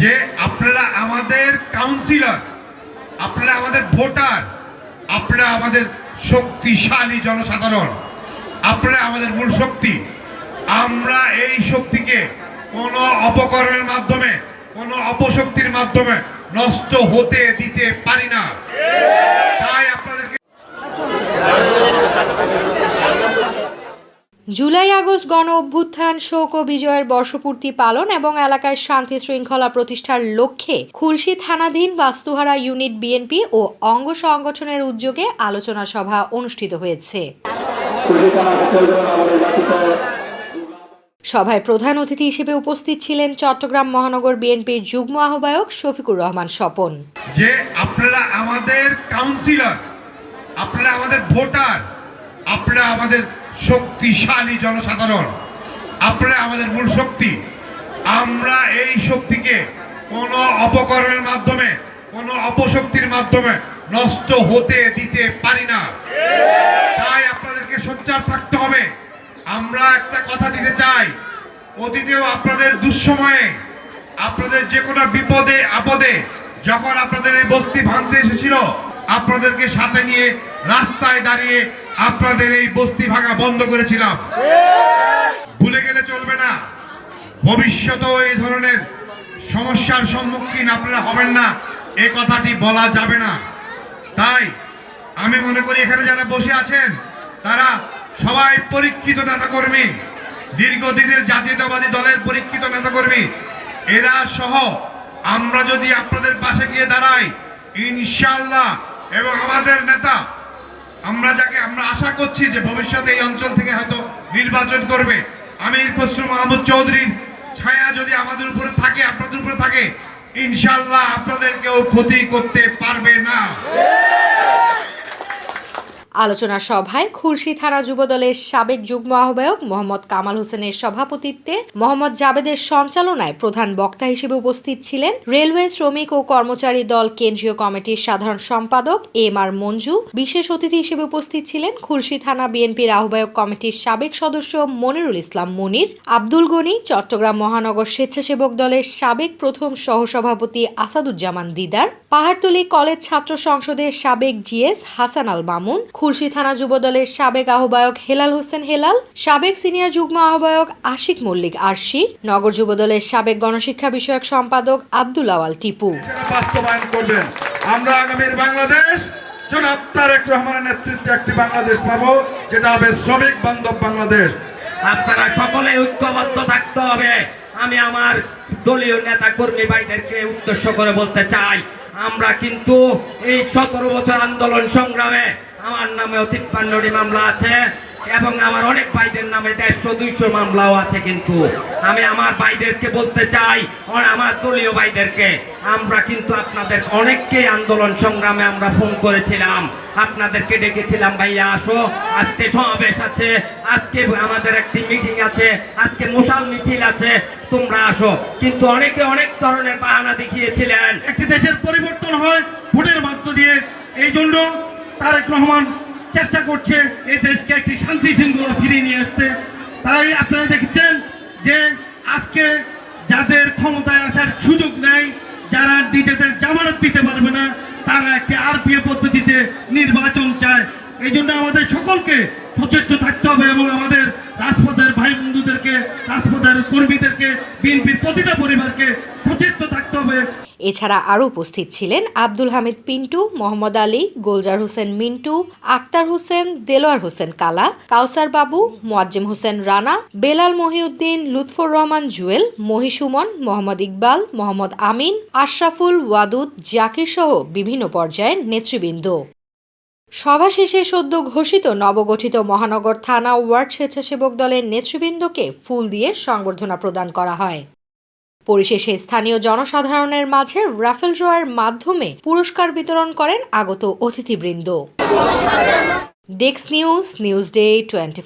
যে আপনারা আমাদের কাউন্সিলর আপনারা আমাদের ভোটার, আপনারা আমাদের শক্তিশালী জনসাধারণ, আপনারা আমাদের মূল শক্তি। আমরা এই শক্তিকে কোনো অপকরণের মাধ্যমে, কোনো অপশক্তির মাধ্যমে নষ্ট হতে দিতে পারি না। তাই আপনাদেরকে জুলাই আগস্ট গণ অভ্যুত্থান, শোক ও বিজয়ের বর্ষপূর্তি পালন এবং এলাকায় শান্তি শৃঙ্খলা প্রতিষ্ঠার লক্ষ্যে খুলশী থানাধীন বাস্তুহারা ইউনিট বিএনপি ও অঙ্গ সংগঠনের উদ্যোগে আলোচনা সভা অনুষ্ঠিত হয়েছে। সভায় প্রধান অতিথি হিসেবে উপস্থিত ছিলেন চট্টগ্রাম মহানগর বিএনপির যুগ্ম আহ্বায়ক শফিকুর রহমান স্বপন। যে আপনারা আমাদের কাউন্সিলর আপনারা আমাদের ভোটার, আপনারা আমাদের শক্তিশালী জনসাধারণ। আপনারা আমাদের মূল শক্তি। আমরা এই শক্তিকে কোনো অপকরণের মাধ্যমে, কোনো অপশক্তির মাধ্যমে নষ্ট হতে, দিতে পারি না। তাই আপনাদেরকে সোচ্চার থাকতে হবে। আমরা একটা কথা দিতে চাই। অতীতেও আপনাদের দুঃসময়ে, আপনাদের যে কোনো বিপদে, আপদে, যখন আপনাদের এই বস্তি ভাঙতে এসেছিল, আপনাদেরকে সাথে নিয়ে রাস্তায় দাঁড়িয়ে আপনাদের এই বস্তি ভাঙা বন্ধ করেছিলাম। ভুলে গেলে চলবে না। ভবিষ্যতেও এই ধরনের সমস্যার সম্মুখীন আপনারা হবেন না। এ কথাটি বলা যাবে না। তাই আমি মনে করি এখানে যারা বসে আছেন, তারা সবাই পরীক্ষিত নেতাকর্মী, দীর্ঘদিনের জাতীয়তাবাদী দলের পরীক্ষিত নেতাকর্মী। এরা সহ আমরা যদি আপনাদের পাশে গিয়ে দাঁড়াই ইনশাল্লাহ এবং আমাদের নেতা আমরা যাকে, আমরা আশা করছি যে ভবিষ্যতে এই অঞ্চল থেকে হয়তো নির্বাচন করবে। আমির খসরু মাহমুদ চৌধুরীর ছায়া যদি আমাদের উপরে থাকে, আপনাদের উপরে থাকে ইনশাল্লাহ আপনাদের কেউ ক্ষতি করতে পারবে না। আলোচনা সভায় খুলশী থানা যুবদলের সাবেক যুগ্ম আহ্বায়ক মোহাম্মদ কামাল হোসেনের সভাপতিত্বে মোহাম্মদ জাবেদের সঞ্চালনায় প্রধান বক্তা হিসেবে উপস্থিত ছিলেন রেলওয়ে শ্রমিক ও কর্মচারী দল কেন্দ্রীয় কমিটির সাধারণ সম্পাদক এম আর মঞ্জু। বিশেষ অতিথি হিসেবে উপস্থিত ছিলেন খুলশী থানা বিএনপির আহ্বায়ক কমিটির সাবেক সদস্য মনিরুল ইসলাম মনির। আব্দুল গনি চট্টগ্রাম মহানগর স্বেচ্ছাসেবক দলের সাবেক প্রথম সহসভাপতি আসাদুজ্জামান দিদার। পাহাড়তলী কলেজ ছাত্র সংসদের সাবেক জিএস হাসান আল মামুন। খুলশী থানা যুবদলের সাবেক আহ্বায়ক হেলাল হোসেন হেলাল সাবেক সিনিয়র যুগ্ম আহ্বায়ক আশিক মল্লিক আরশি নগর যুবদলের সাবেক গণশিক্ষা বিষয়ক সম্পাদক আব্দুল আওয়াল টিপু। বাস্তবায়ন করবেন আমরা আগামীর বাংলাদেশ জনাব তারেক রহমানের নেতৃত্বে একটি বাংলাদেশ পাবো যেটা হবে শ্রমিক বান্ধব বাংলাদেশ। আপনারা সকলে ঐক্যবদ্ধ থাকতে হবে। আমি আমার দলীয় নেতা কর্মী ভাইদেরকে উদ্দেশ্য করে বলতে চাই আমরা কিন্তু এই সতেরো বছর আন্দোলন সংগ্রামে আমার নামে তিপ্পান্নটি মামলা আছে এবং আমার অনেক ভাইদের নামে দেড়শো, দুইশো মামলাও আছে কিন্তু। আমি আমার ভাইদেরকে বলতে চাই, আমার দলীয় ভাইদেরকে, আমরা কিন্তু আপনাদের অনেককে আন্দোলন সংগ্রামে আমরা ফোন করেছিলাম। আপনাদেরকে ডেকেছিলাম, ভাইয়া, আসো। আজকে সমাবেশ আছে, আজকে আমাদের একটি মিটিং আছে, আজকে মশাল মিছিল আছে, তোমরা আসো। কিন্তু অনেকে অনেক ধরনের বাহানা দেখিয়েছিলেন। একটি দেশের পরিবর্তন হয়, ভোটের মধ্য দিয়ে। এই জন্য তারেক রহমান চেষ্টা করছে এই দেশকে একটি শান্তি শৃঙ্খলা ফিরিয়ে নিয়ে আসতে। তাই আপনারা দেখছেন যে আজকে যাদের ক্ষমতায় আসার সুযোগ নেই, যারা নিজেদের জামানত দিতে পারবে না, তারা একটি আরপিএ পদ্ধতিতে নির্বাচন চায়। এই জন্য আমাদের সকলকে সচেষ্ট থাকতে হবে এবং আমাদের রাজপথের ভাই বন্ধুদেরকে রাজপথের কর্মীদেরকে, বিএনপির প্রতিটা পরিবারকে এছাড়া আরও উপস্থিত ছিলেন আব্দুল হামিদ পিন্টু, মোহাম্মদ আলী, গোলজার হোসেন মিন্টু, আক্তার হোসেন, দেলোয়ার হোসেন কালা, কাউসার বাবু, মোয়াজ্জেম হোসেন রানা, বেলাল মহিউদ্দিন, লুৎফর রহমান জুয়েল, মহিসুমন, মোহাম্মদ ইকবাল, মোহাম্মদ আমিন, আশরাফুল ওয়াদুদ, জাকির সহ বিভিন্ন পর্যায়ের নেতৃবৃন্দ। সভা শেষে সদ্য ঘোষিত নবগঠিত মহানগর থানা ওয়ার্ড স্বেচ্ছাসেবক দলের নেতৃবৃন্দকে ফুল দিয়ে সংবর্ধনা প্রদান করা হয়। পরিশেষে স্থানীয় জনসাধারণের মাঝে রাফেল ড্রয়ের মাধ্যমে পুরস্কার বিতরণ করেন আগত অতিথিবৃন্দ। ডেক্স নিউজ নিউজ ডে টোয়েন্টি